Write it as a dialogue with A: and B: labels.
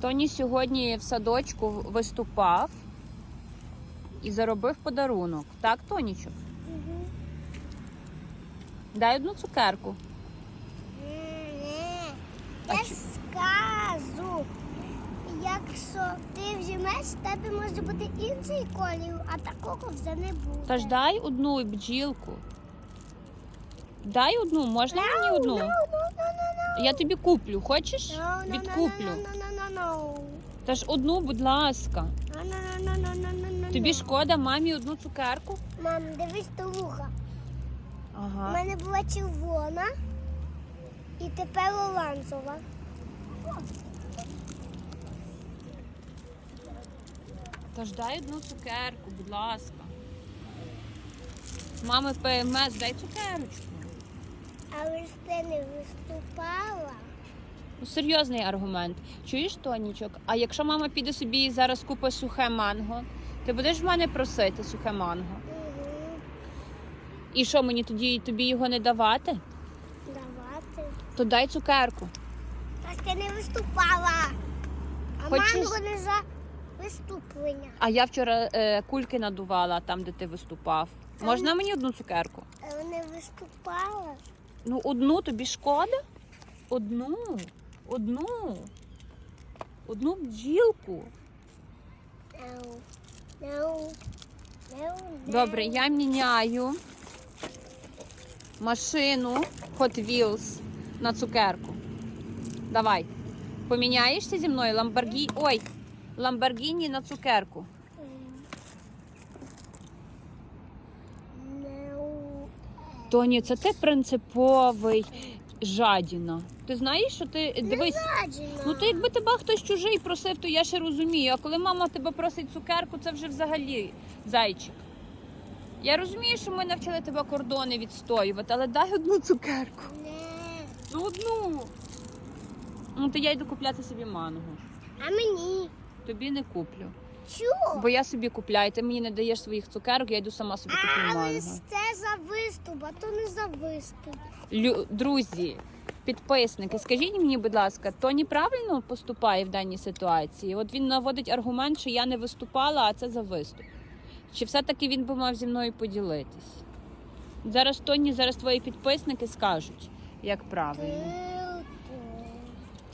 A: Тоні сьогодні в садочку виступав і заробив подарунок. Так, Тонічок?
B: Угу.
A: Дай одну цукерку.
B: Ні. Я
A: чо-
B: скажу. Якщо ти візьмеш, в тебе може бути інший колір, а такого вже не буде.
A: Та ж дай одну бджілку. Дай одну, можна мені одну?
B: No, no, no.
A: Я тобі куплю, хочеш? Відкуплю.
B: No.
A: Та ж одну, будь ласка.
B: No, no, no, no, no, no, no,
A: Тобі шкода мамі одну цукерку?
B: Мам, дивись то вуха. У мене була червона і тепер оранжева.
A: Та ж дай одну цукерку, будь ласка. Мами ПМС, дай цукерочку.
B: Але ж ти не виступала.
A: Ну, серйозний аргумент. Чуєш, Тонічок? А якщо мама піде собі і зараз купить сухе манго, ти будеш в мене просити сухе манго? І що мені тоді тобі його не давати?
B: Давати.
A: То дай цукерку.
B: Так ти не виступала. А
A: Хочеш-
B: манго не за виступлення.
A: А я вчора е, кульки надувала там, де ти виступав. Можна мені одну цукерку?
B: Але не виступала.
A: Ну, одну тобі шкода? Одну. Одну. Одну бджілку. Добре, я міняю машину Hot Wheels на цукерку. Давай. Поміняєшся зі мною Ламборгі... Ой, Ламборгіні на цукерку. Тоні, це ти принциповий жадіна. Ти знаєш, що ти дивись. Ну то якби тебе хтось чужий просив, то я ще розумію. А коли мама тебе просить цукерку, це вже взагалі зайчик. Я розумію, що ми навчили тебе кордони відстоювати, але дай одну цукерку.
B: Не.
A: Ну одну. Ну то я йду купляти собі манго.
B: А мені.
A: Тобі не куплю.
B: Чого?
A: Бо я собі купляю, ти мені не даєш своїх цукерок, я йду сама собі куплю
B: Але
A: манго.
B: ж це за виступ, а то не за виступ.
A: Лю... Друзі, підписники, скажіть мені, будь ласка, Тоні правильно поступає в даній ситуації? От він наводить аргумент, що я не виступала, а це за виступ. Чи все-таки він би мав зі мною поділитись? Зараз Тоні, зараз твої підписники скажуть, як правильно.